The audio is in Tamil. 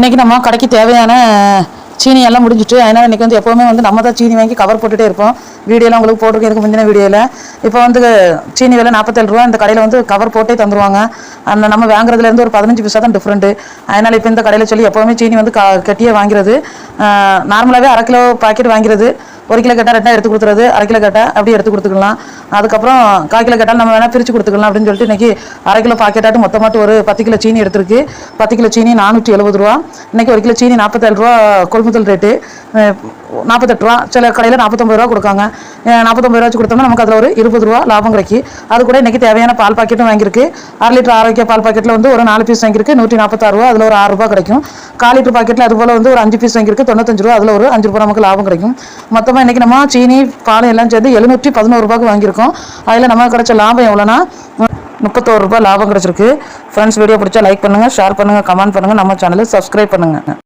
இன்றைக்கி நம்ம கடைக்கு தேவையான சீனி எல்லாம் முடிஞ்சிட்டு அதனால் இன்றைக்கி வந்து எப்போவுமே வந்து நம்ம தான் சீனி வாங்கி கவர் போட்டுகிட்டே இருப்போம். வீடியோலாம் உங்களுக்கு போட்டிருக்கேன் இதுக்கு முந்தின வீடியோவில் இப்போ வந்து சீனி விலை நாற்பத்தேழு ரூபா இந்த கடையில் வந்து கவர் போட்டே தந்துருவாங்க. அந்த நம்ம வாங்குறதுலேருந்து ஒரு பதினஞ்சு பைசா தான் டிஃப்ரெண்ட்டு அதனால் இப்போ இந்த கடையில் சொல்லி எப்போவுமே சீனி வந்து க கட்டியே வாங்கிறது. நார்மலாகவே அரை கிலோ பாக்கெட் வாங்கிறது. ஒரு கிலோ கேட்டால் ரெண்டாக எடுத்து கொடுத்துறது அரை கிலோ கேட்டால் அப்படியே எடுத்து கொடுத்துக்கலாம். அதுக்கப்புறம் கால் கிலோ கேட்டால் நம்ம வேணால் பிரித்து கொடுத்துக்கலாம் அப்படின்னு சொல்லிட்டு இன்றைக்கி அரை கிலோ பாக்கெட்டாட்டு மொத்தமாட்டு ஒரு பத்து கிலோ சீனி எடுத்துருக்கு. பத்து கிலோ சீனி நானூற்றி எழுபது ரூபா. இன்றைக்கி ஒரு கிலோ சீனி நாற்பத்தேழு ரூபா கொள்முதல் ரேட்டு நாற்பத்தெட்டு ரூபா சில கடையில் நாற்பத்தொம்பது ரூபா கொடுக்காங்க. நாற்பத்தொம்பது ரூபாய்ச்சி கொடுத்தோம்னா நமக்கு அதில் ஒரு இருபது ரூபா லாபம் கிடைக்கும் அது கூட இன்றைக்கி தேவையான பால் பாக்கெட்டும் வாங்கியிருக்கு. அரை லிட்டர் ஆரோக்கிய பால் பாக்கெட்டில் வந்து ஒரு நாலு பீஸ் வாங்கியிருக்கு. நூற்றி நாற்பத்தாறு ரூபா அதில் ஒரு ஆறு ரூபா கிடைக்கும். கால் லிட்டர் பாக்கெட்டில் அதுபோல் வந்து ஒரு அஞ்சு பீஸ் வாங்கியிருக்கு. தொண்ணூத்தஞ்சு ரூபா அதில் ஒரு அஞ்சு ரூபா நமக்கு லாபம் கிடைக்கும். மொத்தமாக இன்றைக்கி நம்ம சீனி பால் எல்லாம் சேர்ந்து எழுநூற்றி பதினோரு ரூபாய்க்கு வாங்கியிருக்கோம். அதில் நமக்கு கிடைச்ச லாபம் எவ்வளோனா முப்பத்தோரு ரூபாய் லாபம் கிடச்சிருக்கு. ஃப்ரெண்ட்ஸ் வீடியோ பிடிச்சா லைக் பண்ணுங்கள் ஷேர் பண்ணுங்கள் கமெண்ட் பண்ணுங்கள் நம்ம சேனலை சப்ஸ்கிரைப் பண்ணுங்கள்